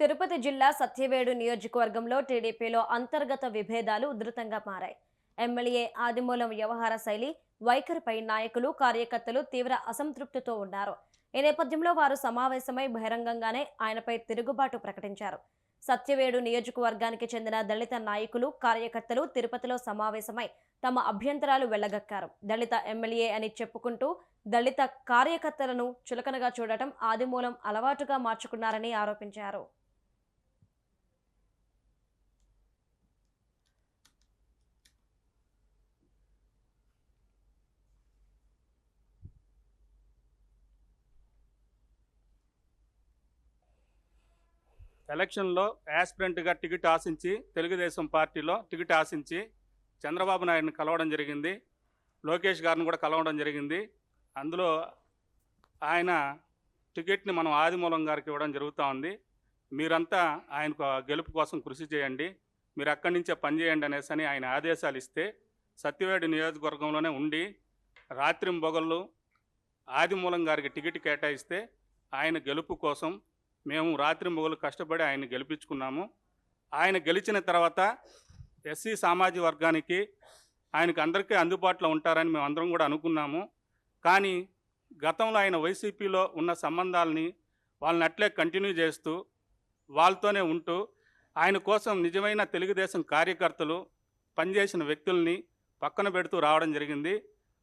తిరుపతి జిల్లా సత్యవేడు నియోజకవర్గంలో టీడీపీలో అంతర్గత విభేదాలు ఉధృతంగా మారాయి. ఎమ్మెల్యే ఆదిమూలం వ్యవహార శైలి వైఖరిపై నాయకులు కార్యకర్తలు తీవ్ర అసంతృప్తితో ఉన్నారు. ఈ నేపథ్యంలో వారు సమావేశమై బహిరంగంగానే ఆయనపై తిరుగుబాటు ప్రకటించారు. సత్యవేడు నియోజకవర్గానికి చెందిన దళిత నాయకులు కార్యకర్తలు తిరుపతిలో సమావేశమై తమ అభ్యంతరాలు వెళ్ళగక్కారు. దళిత ఎమ్మెల్యే అని చెప్పుకుంటూ దళిత కార్యకర్తలను చులకనగా చూడటం ఆదిమూలం అలవాటుగా మార్చుకున్నారని ఆరోపించారు. ఎలక్షన్లో యాస్పిరెంట్గా టికెట్ ఆశించి తెలుగుదేశం పార్టీలో టికెట్ ఆశించి చంద్రబాబు నాయుడిని కలవడం జరిగింది. లోకేష్ గారిని కూడా కలవడం జరిగింది. అందులో ఆయన టికెట్ని మనం ఆదిమూలం గారికి ఇవ్వడం జరుగుతూ ఉంది. మీరంతా ఆయనకు గెలుపు కోసం కృషి చేయండి. మీరు అక్కడి నుంచే పనిచేయండి అనేసి అని ఆయన ఆదేశాలు ఇస్తే సత్యవేడు నియోజకవర్గంలోనే ఉండి రాత్రింబొగళ్ళు ఆదిమూలం గారికి టికెట్ కేటాయిస్తే ఆయన గెలుపు కోసం మేము రాత్రి మొగలు కష్టపడి ఆయన గెలిపించుకున్నాము. ఆయన గెలిచిన తర్వాత ఎస్సీ సామాజిక వర్గానికి ఆయనకు అందరికీ అందుబాటులో ఉంటారని మేము అందరం కూడా అనుకున్నాము. కానీ గతంలో ఆయన వైసీపీలో ఉన్న సంబంధాలని వాళ్ళని అట్లే కంటిన్యూ చేస్తూ వాళ్ళతోనే ఉంటూ ఆయన కోసం నిజమైన తెలుగుదేశం కార్యకర్తలు పనిచేసిన వ్యక్తుల్ని పక్కన పెడుతూ రావడం జరిగింది.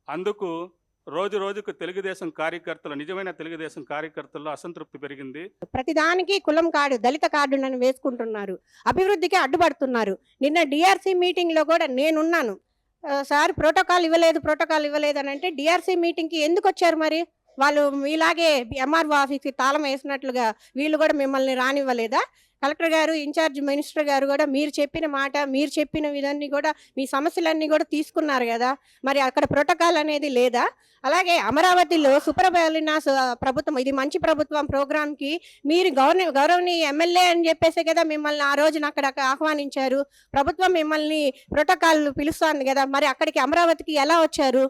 అందుకు రోజు రోజుకు తెలుగుదేశం కార్యకర్తలు నిజమైన తెలుగుదేశం కార్యకర్తల్లో అసంతృప్తి పెరిగింది. ప్రతిదానికి కులం కార్డు దళిత కార్డు నన్ను వేసుకుంటున్నారు. అభివృద్ధికి అడ్డుపడుతున్నారు. నిన్న డిఆర్సీ మీటింగ్లో కూడా నేనున్నాను. సార్ ప్రోటోకాల్ ఇవ్వలేదు ప్రోటోకాల్ ఇవ్వలేదు అని అంటే డిఆర్సీ మీటింగ్కి ఎందుకు వచ్చారు మరి? వాళ్ళు మీలాగే ఎంఆర్ఓ ఆఫీస్కి తాళం వేసినట్లుగా వీళ్ళు కూడా మిమ్మల్ని రానివ్వలేదా? కలెక్టర్ గారు ఇన్ఛార్జ్ మినిస్టర్ గారు కూడా మీరు చెప్పిన మాట మీరు చెప్పిన ఇదన్నీ కూడా మీ సమస్యలన్నీ కూడా తీసుకున్నారు కదా. మరి అక్కడ ప్రోటోకాల్ అనేది లేదా? అలాగే అమరావతిలో సుప్రబలిన ప్రభుత్వం ఇది మంచి ప్రభుత్వం ప్రోగ్రామ్కి మీరు గౌరవ గౌరవనీయ ఎమ్మెల్యే అని చెప్పేసి కదా మిమ్మల్ని ఆ రోజున అక్కడ ఆహ్వానించారు. ప్రభుత్వం మిమ్మల్ని ప్రోటోకాల్ పిలుస్తుంది కదా. మరి అక్కడికి అమరావతికి ఎలా వచ్చారు?